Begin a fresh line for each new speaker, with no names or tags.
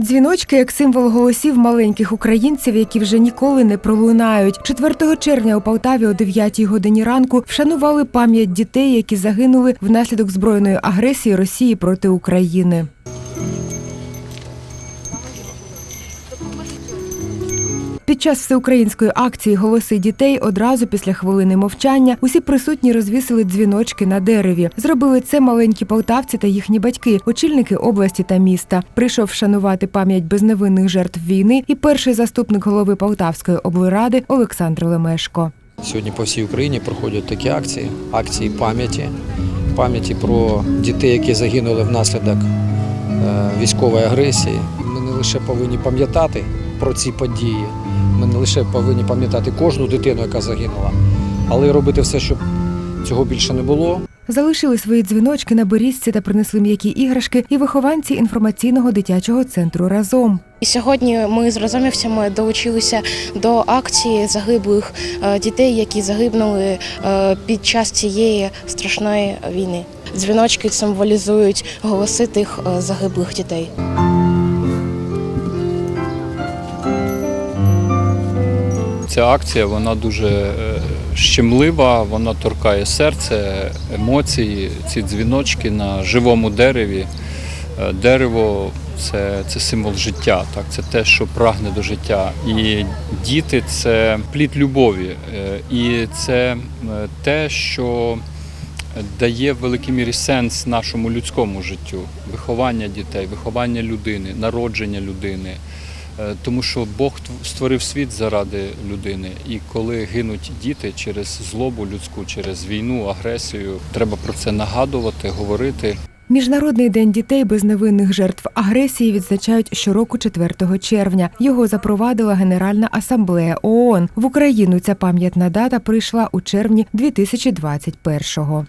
Дзвіночки як символ голосів маленьких українців, які вже ніколи не пролунають. 4 червня у Полтаві о 9 годині ранку вшанували пам'ять дітей, які загинули внаслідок збройної агресії Росії проти України. Під час всеукраїнської акції Голоси дітей одразу після хвилини мовчання усі присутні розвісили дзвіночки на дереві. Зробили це маленькі полтавці та їхні батьки, очільники області та міста. Прийшов вшанувати пам'ять безневинних жертв війни і перший заступник голови Полтавської облради Олександр Лемешко.
Сьогодні по всій Україні проходять такі акції, акції пам'яті, пам'яті про дітей, які загинули внаслідок е, військової агресії. Ми не лише повинні пам'ятати про ці події, ми не лише повинні пам'ятати кожну дитину, яка загинула, але й робити все, щоб цього більше не було.
Залишили свої дзвіночки на берізці та принесли м'які іграшки і вихованці інформаційного дитячого центру разом.
І сьогодні ми з розумівцями долучилися до акції загиблих е, дітей, які загинули е, під час цієї страшної війни. Дзвіночки символізують голоси тих е, загиблих дітей.
Ця акція вона дуже е, щемлива, вона торкає серце, емоції, ці дзвіночки на живому дереві. Е, Дерево це, це символ життя, так? це те, що прагне до життя. І діти це плід любові. Е, І це те, що дає в великій мірі сенс нашому людському життю, виховання дітей, виховання людини, народження людини. Е, Тому що Бог тв- створив світ заради людини, і коли гинуть діти через злобу людську, через війну, агресію, треба про це нагадувати, говорити.
Міжнародний день дітей без невинних жертв агресії відзначають щороку 4 червня. Його запровадила Генеральна асамблея ООН. В Україну ця пам'ятна дата прийшла у червні 2021-го.